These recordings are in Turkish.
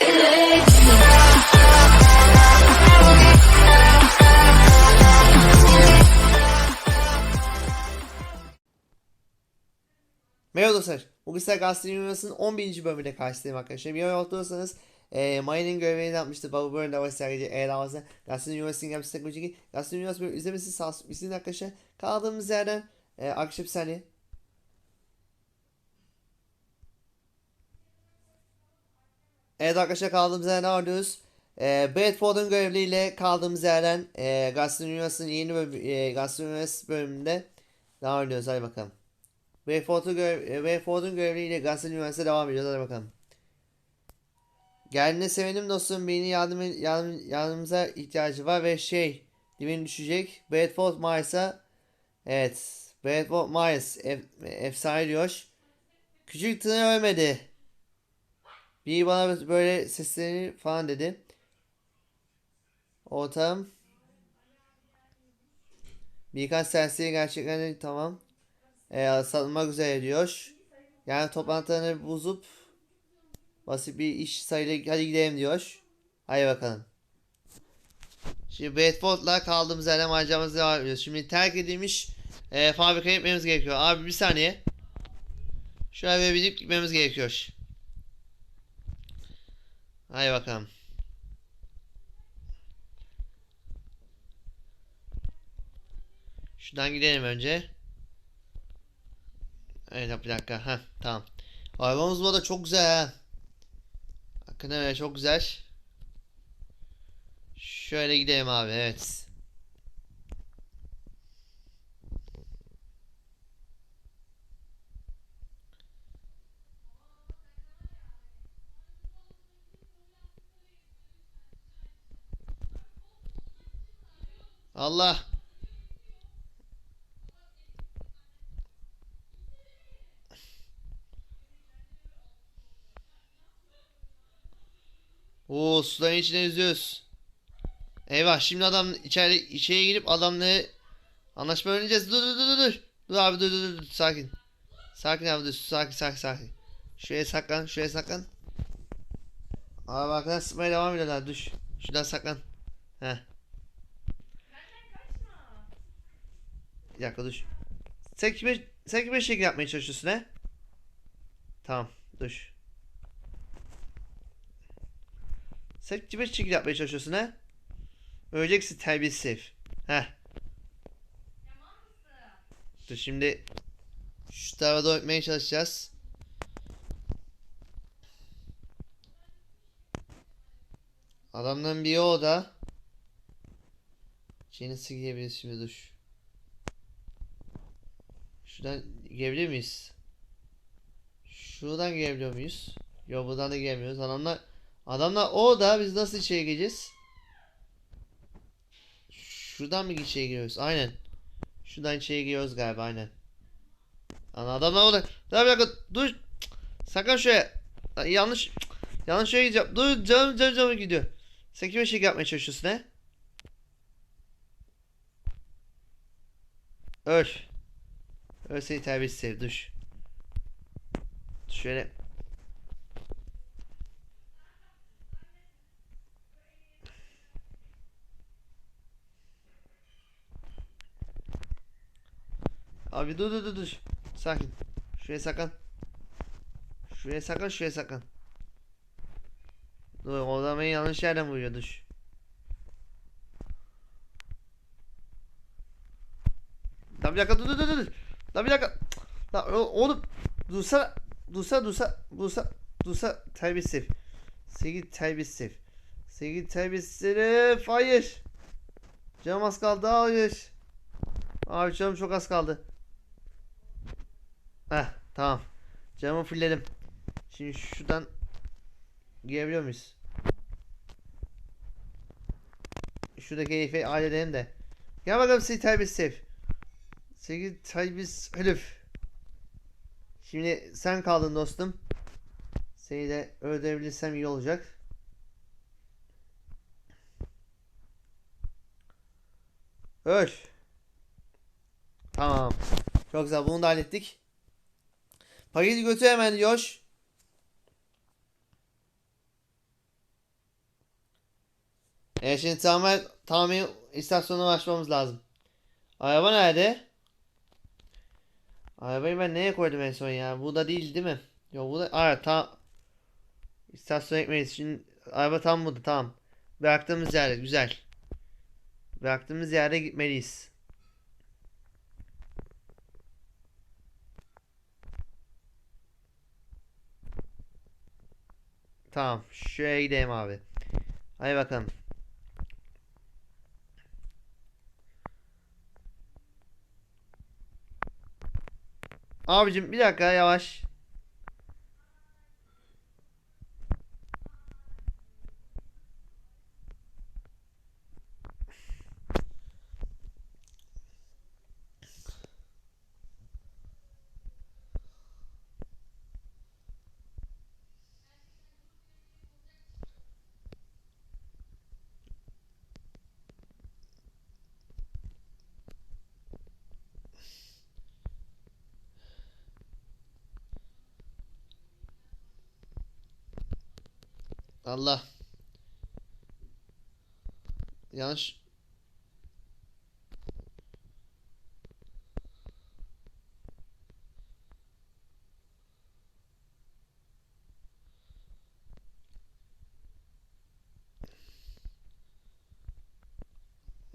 Merhaba dostlar. Bugün size Gazete Dünyası'nın 11. bölümüyle karşınızdayım arkadaşlar. Bir yorum hatırlıyorsanız e, Maya'nın görevini yapmıştı. Baba bölümünde var sergici eğer havası. Gazete Dünyası'nın gelmişti teknolojik. ki Gazete Dünyası bölüm izlemesi sağ olsun. Arkadaşlar. Kaldığımız yerden e, bir saniye. Evet arkadaşlar kaldığımız yerden arıyoruz. E, Bradford'un görevliyle kaldığımız yerden e, Gazete Dünyası'nın yeni bölüm, e, Gazete Dünyası bölümünde devam ediyoruz. Hadi bakalım. Wayford'un görev, e, Wayford'un görevliyle Gazete Üniversitesi devam ediyoruz. Hadi bakalım. Geldiğine sevindim dostum. Beni yardım, yardım, yardımımıza ihtiyacı var ve şey dibine düşecek. Bradford Myers'a evet Bradford Myers ef, efsane diyor. Küçük tını ölmedi. Bir bana böyle seslerini falan dedi. Ortam. Birkaç serseri gerçekten tamam e, satılmak üzere diyor. Yani toplantılarını bozup basit bir iş sayıyla hadi gidelim diyor. Hadi bakalım. Şimdi Bradford'la kaldığımız yerden maceramızı devam ediyoruz. Şimdi terk edilmiş e, fabrikaya gitmemiz gerekiyor. Abi bir saniye. Şöyle bir gitmemiz gerekiyor. Hadi bakalım. Şuradan gidelim önce. Evet bir dakika. Heh, tamam. Arabamız bu arada çok güzel ha. Hakikaten öyle çok güzel. Şöyle gidelim abi evet. Allah. Oo suların içine yüzüyoruz. Eyvah şimdi adam içeri içeri girip adamla anlaşma öğreneceğiz. Dur dur dur dur. Dur abi dur dur dur sakin. Sakin abi dur sakin sakin sakin. Şuraya saklan şuraya saklan. Abi arkadan sıkmaya devam ediyorlar düş. Şuradan saklan. Heh. Bir dakika dur. Sen kime, şekil yapmaya çalışıyorsun he? Tamam dur. Sen kime şekil yapmaya çalışıyorsun ha? Öleceksin terbiyesiz herif. Heh. Dur şimdi şu tarafa doğru çalışacağız. Adamdan biri o da. İçeri nasıl girebiliriz şimdi dur. Şuradan girebilir miyiz? Şuradan girebiliyor muyuz? Yok buradan da giremiyoruz. Adamlar Adamlar o da biz nasıl içeri gireceğiz? Şuradan mı içeri giriyoruz? Aynen. Şuradan içeri giriyoruz galiba aynen. Ana adamlar orada. Dur bir dakika dur. Sakın. Lan Yanlış. Yanlış şeye gideceğim. Dur canım canım canım gidiyor. Sen kime şey yapmaya çalışıyorsun he? Öl. Öl seni terbiyesiz sev. Dur. Şöyle. Abi dur dur dur dur. Sakin. Şuraya saklan. Şuraya saklan şuraya saklan. Dur o zaman beni yanlış yerden vuruyor dur. Lan bir dakika dur dur dur dur. Lan bir dakika. Lan o- oğlum dursa dursa dursa dursa dursa terbiyesiz herif. Sevgili terbiyesiz herif. Sevgili terbiyesiz. Hayır. Canım az kaldı hayır. Abi canım çok az kaldı. Heh tamam. Camı fullledim. Şimdi şuradan girebiliyor muyuz? Şuradaki herifi halledelim de. Gel bakalım seni terbiyesiz. Sevgili terbiyesiz herif. Şimdi sen kaldın dostum. Seni de öldürebilirsem iyi olacak. Öl. Tamam. Çok güzel bunu da hallettik. Paketi götür hemen diyor. E şimdi tamir, tamir istasyonuna başlamamız lazım. Araba nerede? Arabayı ben neye koydum en son ya? Burada değil değil mi? Yok burada. Aa tam. İstasyona ekmeyiz. Şimdi araba tam burada tamam. Bıraktığımız yerde güzel. Bıraktığımız yerde gitmeliyiz. Tamam. Şuraya gidelim abi. Hadi bakalım. Abicim bir dakika yavaş. Allah. Yanlış.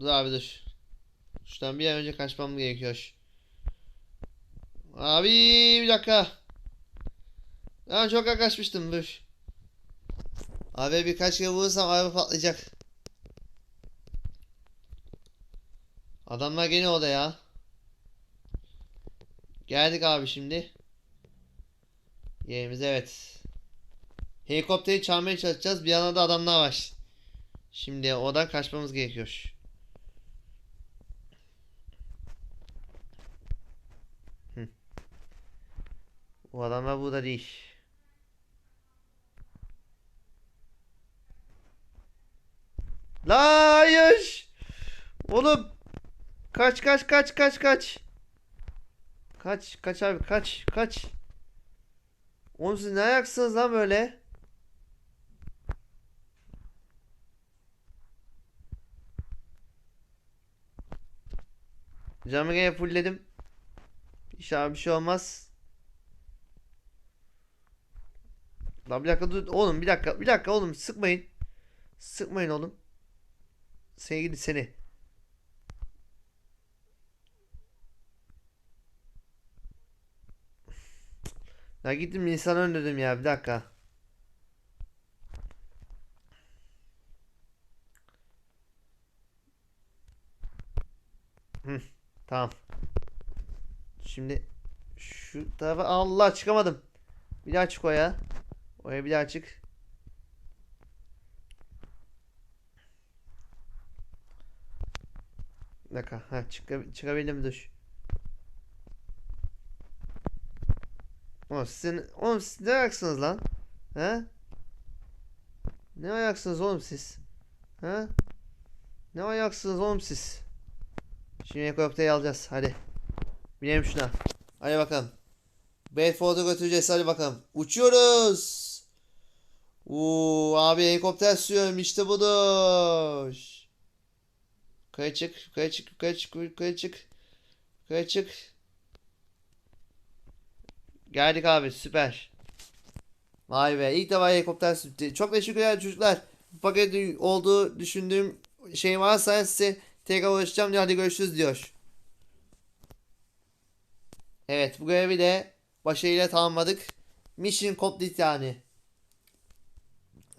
Dur abi dur. Şuradan bir an önce kaçmam gerekiyor. Abi bir dakika. Ben çok yaklaşmıştım dur. Abi birkaç kere vurursam araba patlayacak. Adamlar gene orada ya. Geldik abi şimdi. Yerimize evet. Helikopteri çağırmaya çalışacağız. Bir yana da adamlar var. Şimdi oradan kaçmamız gerekiyor. Hı. Bu adamlar burada değil. La hayır. Oğlum. Kaç kaç kaç kaç kaç. Kaç kaç abi kaç kaç. Oğlum siz ne ayaksınız lan böyle? Camı gene fullledim. İnşallah bir şey olmaz. Lan bir dakika dur oğlum bir dakika bir dakika oğlum sıkmayın. Sıkmayın oğlum. Sevgili seni. Ya gittim insan öldürdüm ya bir dakika. Hı, tamam. Şimdi şu tarafa Allah çıkamadım. Bir daha çık oya. Oya bir daha çık. Dakika. Ha, çık çıkabildim dur. Oğlum sizin oğlum siz ne ayaksınız lan? He? Ne ayaksınız oğlum siz? He? Ne ayaksınız oğlum siz? Şimdi helikopteri alacağız. Hadi. Binelim şuna. Hadi bakalım. Bedford'a götüreceğiz. Hadi bakalım. Uçuyoruz. Uuu abi helikopter sürüyorum. İşte budur. Yukarı çık, yukarı çık, yukarı çık, yukarı çık. Yukarı çık. Geldik abi süper. Vay be ilk defa helikopter sürttü. Çok teşekkürler çocuklar. Bu paket olduğu düşündüğüm şey varsa size tekrar ulaşacağım diyor. Hadi görüşürüz diyor. Evet bu görevi de başarıyla tamamladık. Mission complete yani.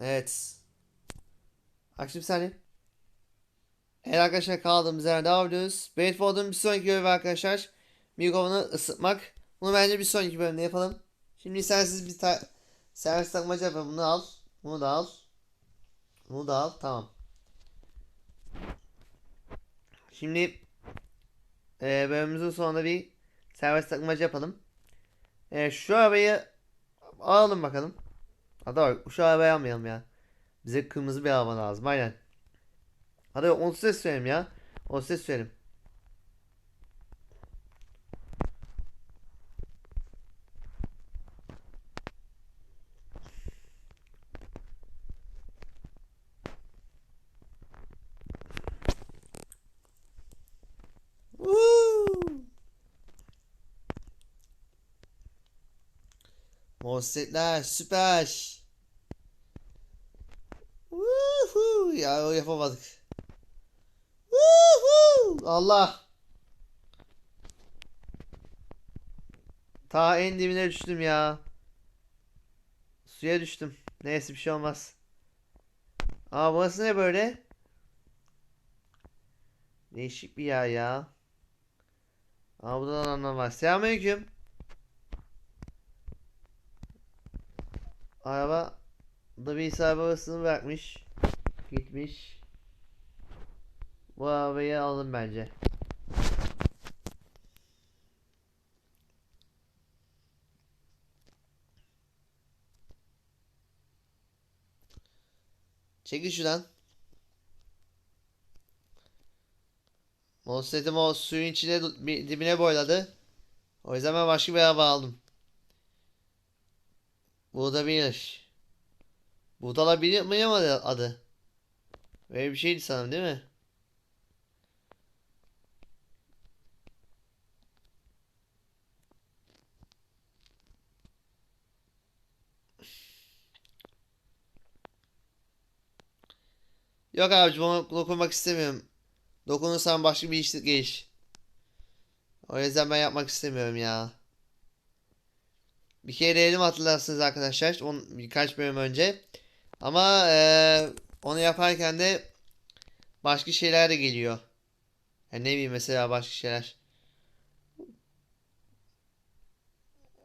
Evet. Akşam saniye. Evet arkadaşlar kaldığımız yerden devam ediyoruz. Bedford'un bir sonraki görevi arkadaşlar. Mikrofonu ısıtmak. Bunu bence bir sonraki bölümde yapalım. Şimdi sensiz bir servis takmaca yapalım. Bunu al. Bunu da al. Bunu da al. Tamam. Şimdi e, bölümümüzün sonunda bir servis takmaca yapalım. E, şu arabayı alalım bakalım. Hadi bak şu arabayı almayalım ya. Bize kırmızı bir araba lazım. Aynen. Hadi onu size söyleyeyim ya. Onu size söyleyeyim. Monsetler süper. Woohoo! Ya yapamadık. Allah. Ta en dibine düştüm ya. Suya düştüm. Neyse bir şey olmaz. Aa burası ne böyle? Değişik bir yer ya. Aa buradan anlam var. Selamünaleyküm. Araba da bir arabasını bırakmış. Gitmiş. Bu arabayı alın bence. Çekil şuradan. Motosikletim o suyun içine dibine boyladı. O yüzden ben başka bir araba aldım. Burada bir Budala bilir mi adı? adı? Böyle bir şeydi sanırım değil mi? Yok abicim ona dokunmak istemiyorum. Dokunursam başka bir iş geç. O yüzden ben yapmak istemiyorum ya. Bir kere denedim hatırlarsınız arkadaşlar. On, birkaç bölüm önce. Ama eee, onu yaparken de başka şeyler de geliyor. Yani ne bileyim mesela başka şeyler.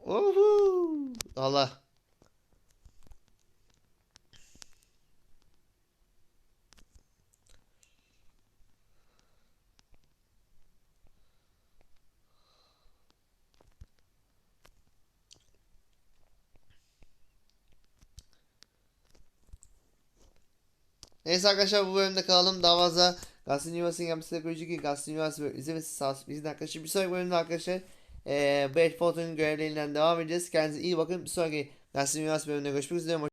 Uhu. Allah. Neyse arkadaşlar bu bölümde kalalım. Daha fazla Gazeteci Üniversitesi'nin yapması teknolojik ki Gazeteci Üniversitesi izlemesi sağ olsun. Bizim arkadaşlar bir sonraki bölümde arkadaşlar eee Brad Fulton'un görevlerinden devam edeceğiz. Kendinize iyi bakın. Bir sonraki Gazeteci Üniversitesi bölümünde görüşmek üzere.